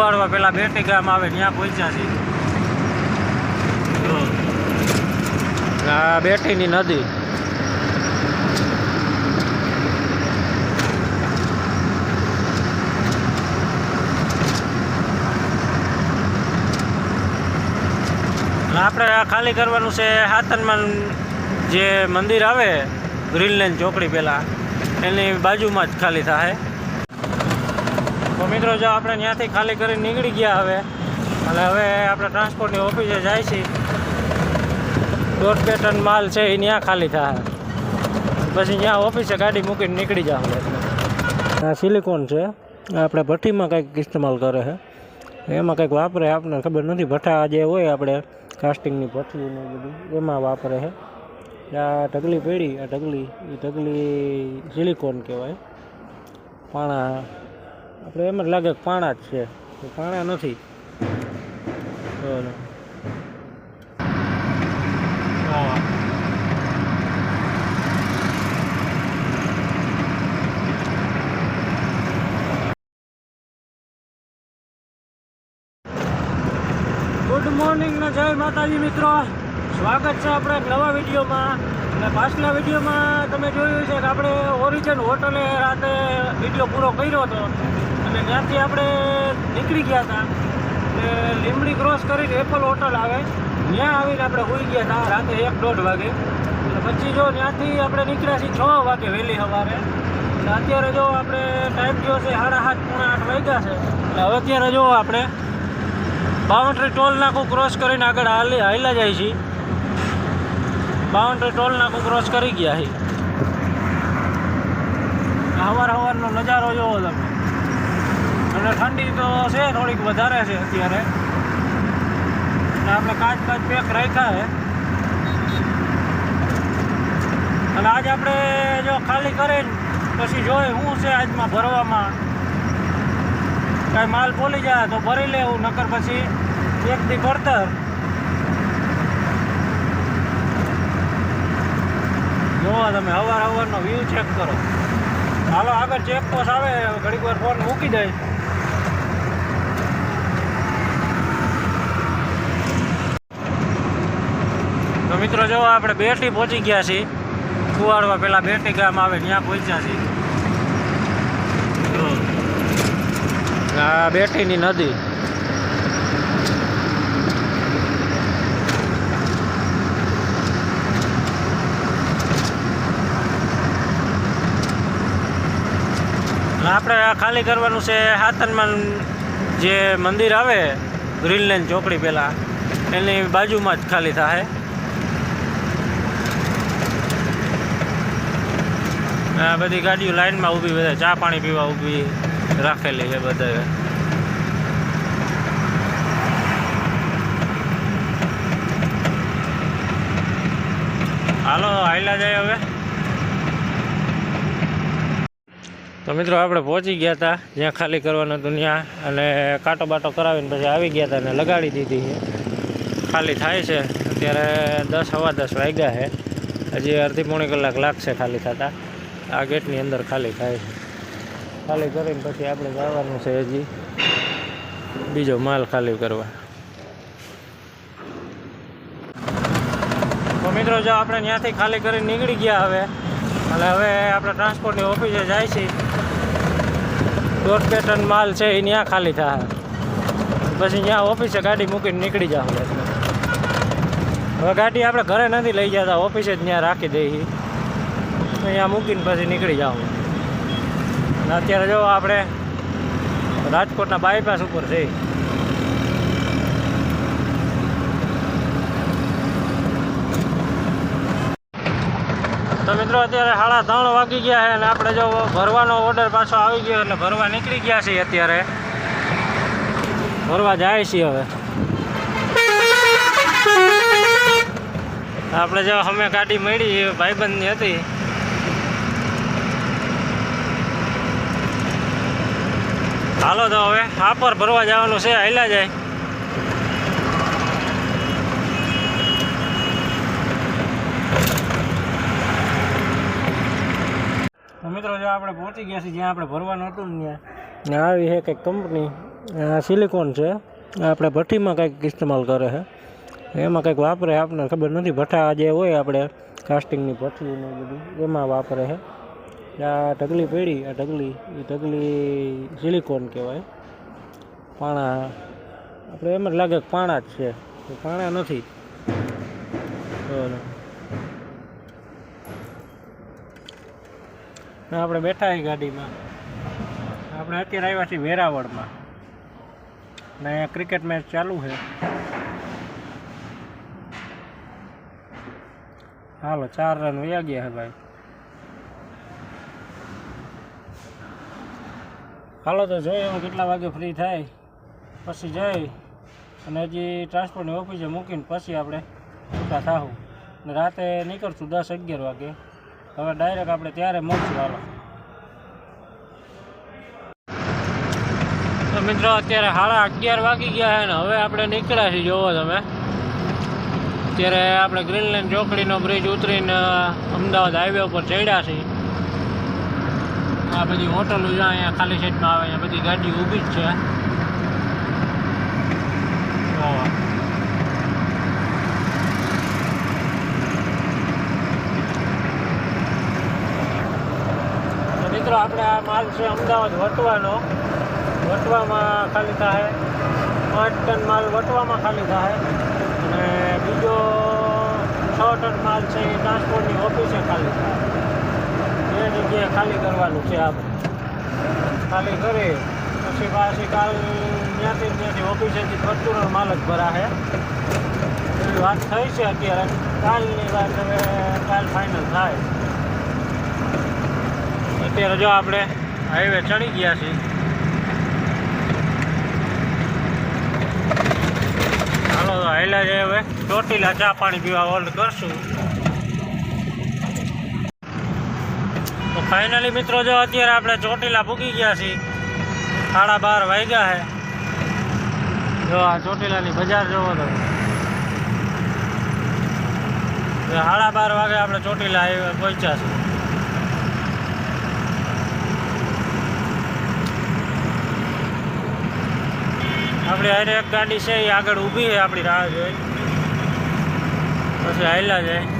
કુવાડવા પેલા બેટી ગામ આવે, ત્યાં પહોંચ્યા છે. આ બેટીની નદી. આપણે ખાલી કરવાનું છે હાથનમાં જે મંદિર આવે ગ્રીનલેન્ડ ચોકડી પહેલાં એની બાજુમાં જ ખાલી થાય. તો મિત્રો, જો આપણે ત્યાંથી ખાલી કરીને નીકળી ગયા હવે, અને હવે આપણે ટ્રાન્સપોર્ટની ઓફિસે જાય છીએ દોઢ બે ટન માલ છે એ ત્યાં ખાલી થાય. પછી ત્યાં ઓફિસે ગાડી મૂકીને નીકળી જાવ આ સિલિકોન છે. આપણે ભઠ્ઠીમાં કંઈક ઇસ્તેમાલ કરે છે. એમાં કંઈક વાપરે આપણને ખબર નથી. ભઠ્ઠા જે હોય આપણે કાસ્ટિંગની ભઠ્ઠી ને બધું, એમાં વાપરે છે. આ ઢગલી પડી, આ ઢગલી, એ ઢગલી સિલિકોન કહેવાય. પાણા આપણે એમ જ લાગે કે પાણા જ છે. પાણા નથી. બરાબર. ગુડ મોર્નિંગ ને જય માતાજી મિત્રો. સ્વાગત છે આપણે નવા વિડીયોમાં. અને પાછલા વિડીયોમાં તમે જોયું છે કે આપણે ઓરિજિન હોટલે રાતે વીડિયો પૂરો કર્યો હતો. અને ત્યાંથી આપણે નીકળી ગયા હતા. એટલે લીમડી ક્રોસ કરીને એપલ હોટલ આવે. ત્યાં આવીને આપણે હોઈ ગયા હતા રાતે એક દોઢ વાગે. પછી જો ત્યાંથી આપણે નીકળ્યા છીએ છ વાગે વહેલી સવારે. અત્યારે જો આપણે ટાઈમ થયો છે સાડા સાત, પૂણા આઠ વાગ્યા છે. એટલે હવે અત્યારે જો આપણે બાઉન્ડ્રી ટોલ નાખું ક્રોસ કરીને આગળ હાલી હાલ્યા જાય છે બાઉન્ડ્રી ટોલ નાકું ક્રોસ કરી ગયા છે હવાર હવારનો નજારો જોવો તમે. અને ઠંડી તો છે, થોડીક વધારે છે અત્યારે. અને આપણે કાચ કાચ પેક રાખ્યા છે. અને આજ આપણે જો ખાલી કરીને પછી જોઈએ શું છે આજમાં ભરવામાં. કાંઈ માલ બોલી જાય તો ભરી લેવું, નકર પછી એક દી પડતર જોવો તમે, હવાર હવારનો વ્યૂ ચેક કરો. હાલો, આગળ ચેક પોસ્ટ આવે ઘડીક વાર ફોન મૂકી દઈ મિત્રો, જો આપણે બેટી પહોંચી ગયા છીએ. કુવાડવા પેલા બેટી ગામ આવે, ત્યાં પહોંચ્યા છીએ. આ બેટીની નદી. આપણે ખાલી કરવાનું છે હાથનમાં જે મંદિર આવે ગ્રીનલેન્ડ ચોકડી પહેલાં એની બાજુમાં જ ખાલી થાય. આ બધી ગાડીઓ લાઈનમાં ઊભી બધા ચા પાણી પીવા ઊભી રાખેલી છે બધા હાલો હાઈલા જાય હવે. તો મિત્રો આપણે પહોંચી ગયા હતા જ્યાં ખાલી કરવાનું હતું ત્યાં, અને કાંટો બાટો કરાવીને પછી આવી ગયા હતા અને લગાડી દીધી છે. ખાલી થાય છે. અત્યારે દસ, સવા દસ વાગ્યા છે. હજી અડધી પોણી કલાક લાગશે ખાલી થતાં. આ ગેટની અંદર ખાલી થાય છે. ખાલી કરીને પછી આપણે જવાનું છે હજી. બીજો માલ ખાલી કરવા. તો મિત્રો, જો આપણે ત્યાંથી ખાલી કરીને નીકળી ગયા હવે એટલે હવે આપણે ટ્રાન્સપોર્ટની ઓફિસે જાય છીએ દોઢ બે માલ છે, એ ત્યાં ખાલી થાય. પછી ત્યાં ઓફિસે ગાડી મૂકીને નીકળી જાવ હવે ગાડી આપણે ઘરે નથી લઈ જતા ઓફિસે જ ત્યાં રાખી દઈએ અહીંયા મૂકીને પછી નીકળી જાવ અને અત્યારે જો આપણે રાજકોટના બાયપાસ ઉપર છે. તો મિત્રો અત્યારે સાડા ત્રણ વાગી ગયા છે અને આપણે જો ભરવાનો ઓર્ડર પાછો આવી ગયો એટલે ભરવા નીકળી ગયા છીએ અત્યારે. ભરવા જાય છીએ હવે. આપણે જો અમે ગાડી મળી, ભાઈબંધની હતી. હાલો તો હવે હાપર ભરવા જવાનું છે, હાલ્યા જાય. મિત્રો, જો આપણે પહોંચી ગયા છીએ, જ્યાં આપણે ભરવાનું હતું ને ત્યાં. આવી છે કંઈક કંપની સિલિકોન છે. આપણે ભઠ્ઠીમાં કંઈક ઇસ્તેમાલ કરે છે. એમાં કંઈક વાપરે આપણને ખબર નથી. ભઠ્ઠા જે હોય, આપણે કાસ્ટિંગની ભઠ્ઠી ને બધું એમાં વાપરે છે. આ ઢગલી પેઢી આ ઢગલી, એ ઢગલી સિલિકોન કહેવાય. પાણા, આપણે એમ જ લાગે કે પાણા જ છે. તો પાણા નથી. બરાબર. ને આપણે બેઠા એ ગાડીમાં. આપણે અત્યારે આવ્યા છીએ વેરાવળમાં. ને ક્રિકેટ મેચ ચાલુ છે. હાલો, ચાર રન વયા ગયા છે ભાઈ. હાલો તો જોઈએ હું કેટલા વાગે ફ્રી થાય. પછી જઈ અને હજી ટ્રાન્સપોર્ટની ઓફિસે મૂકીને પછી આપણે છૂટા થાવું ને રાતે નીકળશું દસ અગિયાર વાગે. હવે ડાયરેક્ટ આપણે ત્યારે મળશું, હાલો. મિત્રો, અત્યારે સાડા અગિયાર વાગી ગયા છે ને, હવે આપણે નીકળ્યા છીએ, જોવો તમે. અત્યારે આપણે ગ્રીનલેન્ડ ચોકડીનો બ્રિજ ઉતરીને અમદાવાદ હાઈવે ઉપર ચડ્યા છીએ. આ બધી હોટલો જ્યાં અહીંયા ખાલી સાઈડમાં આવે, અહીંયા બધી ગાડી ઊભી જ છે. ઓહ. તો મિત્રો, આપણે આ માલ છે અમદાવાદ વટવાનો. વટવામાં ખાલી થાય પાંચ ટન માલ વટવામાં ખાલી થાય. અને બીજો છ ટન માલ છે એ ટ્રાન્સપોર્ટની ઓફિસે ખાલી થાય. એ જગ્યાએ ખાલી કરવાનું છે આપણે. ખાલી કરી, પછી પાછી કાલ ત્યાંથી ત્યાંથી ઓફિસેથી ફોર્ચ્યુનર માલ જ ભરાશે એવી વાત થઈ છે અત્યારે. કાલની વાત હવે કાલ ફાઇનલ થાય. અત્યારે જો આપણે હાઈવે ચડી ગયા છીએ. હાલો હાઈલા જાય હવે. ચોટીલા ચા પાણી પીવા હોલ્ડ કરશું. તો ફાઇનલી મિત્રો જો અત્યારે આપણે ચોટીલા પૂકી ગયા છીએ. સાડા બાર વાગ્યા છે. જો આ ચોટીલાની બજાર જોવો તો સાડા બાર વાગે આપણે ચોટીલા પહોંચ્યા છીએ. આપણી હારે એક ગાડી છે, એ આગળ ઊભી છે આપણી રાહ જોઈ. પછી હાલ્યા જાય.